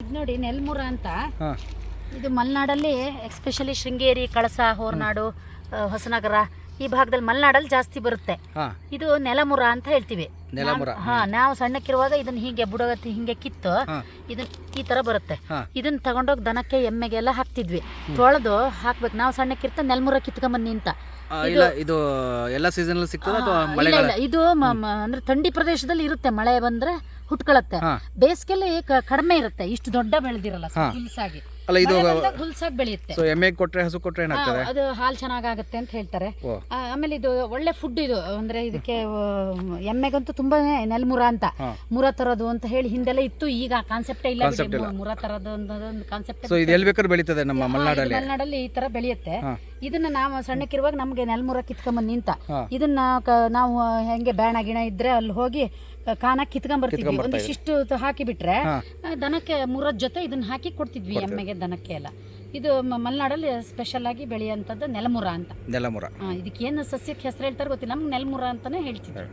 ಇದು ನೋಡಿ ನೆಲ್ಮುರ ಅಂತ. ಹಾಂ. ಇದು ಮಲ್ನಾಡಲ್ಲಿ ಎಸ್ಪೆಷಲಿ ಶೃಂಗೇರಿ ಕಳಸ ಹೋರ್ನಾಡು ಹೊಸನಗರ ಈ ಭಾಗದಲ್ಲಿ ಮಲೆನಾಡಲ್ಲಿ ಜಾಸ್ತಿ ಬರುತ್ತೆ. ಇದು ನೆಲಮುರ ಅಂತ ಹೇಳ್ತೀವಿ. ನೆಲಮುರ, ಹಾ ನಾವು ಸಣ್ಣಕ್ಕಿರುವಾಗ ಇದನ್ನ ಹೀಗೆ ಬುಡಗತ್ತಿ ಹಿಂಗೆ ಕಿತ್ತು ಇದನ್ ಈ ತರ ಬರುತ್ತೆ. ಇದನ್ನ ತಗೊಂಡೋಗಿ ದನಕ್ಕೆ ಎಮ್ಮೆಗೆಲ್ಲ ಹಾಕ್ತಿದ್ವಿ. ತೊಳೆದು ಹಾಕ್ಬೇಕು. ನಾವು ಸಣ್ಣಕ್ಕಿರ್ತ ನೆಲಮುರ ಕಿತ್ಕೊಂಬನ್ನಿ ಅಂತ. ಇದು ಎಲ್ಲ ಇಲ್ಲ ಇದು ಅಂದ್ರೆ ಥಂಡಿ ಪ್ರದೇಶದಲ್ಲಿ ಇರುತ್ತೆ. ಮಳೆ ಬಂದ್ರೆ ಹುಟ್ಕೊಳತ್ತೆ. ಕ- ಕಡಿಮೆ ಇರುತ್ತೆ. ಇಷ್ಟು ದೊಡ್ಡ ಬೆಳೆದಿರಲ್ಲ ಹಾ. ಅಲ್ಲ ಇದು ಹುಲ್ಸಾಗಿ ಬೆಳೆಯುತ್ತೆ. ಸೊ ಎಮ್ಮೆಗೆ ಕೊಟ್ಟರೆ ಹಸು ಕೊಟ್ಟರೆ ಏನಾಗ್ತದೆ ಅದು ಹಾಲು ಚೆನ್ನಾಗಾಗುತ್ತೆ ಅಂತ ಹೇಳ್ತಾರೆ. ಆಮೇಲೆ ಇದು ಒಳ್ಳೆ ಫುಡ್ ಇದು ಅಂದ್ರೆ ಇದಕ್ಕೆ ಎಮ್ಮೆಗಂತೂ ತುಂಬಾನೇ ನೆಲ್ಮುರ ಅಂತ. ಮುರ ತರದು ಅಂತ ಹೇಳಿ ಹಿಂದೆಲ್ಲ ಇತ್ತು ಈಗ ಕಾನ್ಸೆಪ್ಟ್ ಇಲ್ಲ. ಮುರ ತರೋದು ಅನ್ನೋದೊಂದು ಕಾನ್ಸೆಪ್ಟ್ ಸೊ ಇದು. ಎಲ್ಲಿ ಬೇಕಾದ್ರೂ ಬೆಳೀತದೆ ನಮ್ಮ ಮಲೆನಾಡಲ್ಲಿ. ಮಲೆನಾಡಲ್ಲಿ ಈ ತರ ಬೆಳೆಯುತ್ತೆ. ಇದನ್ನ ನಾವು ಸಣ್ಣಕ್ಕಿರುವಾಗ ನಮ್ಗೆ ನೆಲ್ಮುರ ಕಿತ್ಕೊಂಬಂದು ನಿಂತ. ಇದನ್ನ ನಾವು ಹೆಂಗೆ ಬ್ಯಾಣ ಗಿಣ ಇದ್ರೆ ಅಲ್ಲಿ ಹೋಗಿ ಕಾನ ಕಿತ್ಕೊಂಬರ್ತಿದ್ವಿ ಕಿತ್ಕೊಂಬರ್ತಾ ಒಂದಿಷ್ಟು ಹಾಕಿ ಬಿಟ್ರೆ ದನಕ್ಕೆ ಮೂರದ್ ಜೊತೆ ಇದನ್ನ ಹಾಕಿ ಕೊಡ್ತಿದ್ವಿ ಎಮ್ಮೆಗೆ ದನಕ್ಕೆ ಎಲ್ಲ. ಇದು ಮಲೆನಾಡಲ್ಲಿ ಸ್ಪೆಷಲ್ ಆಗಿ ಬೆಳೆಯುವಂಥದ್ದು ನೆಲಮುರ ಅಂತ. ನೆಲಮುರ. ಇದಕ್ಕೆ ಏನು ಸಸ್ಯಕ್ಕೆ ಹೆಸರು ಹೇಳ್ತಾರೆ ಗೊತ್ತಿಲ್ಲ. ನಮ್ಗೆ ನೆಲಮುರ ಅಂತಾನೆ ಹೇಳ್ತಿದ್ರು.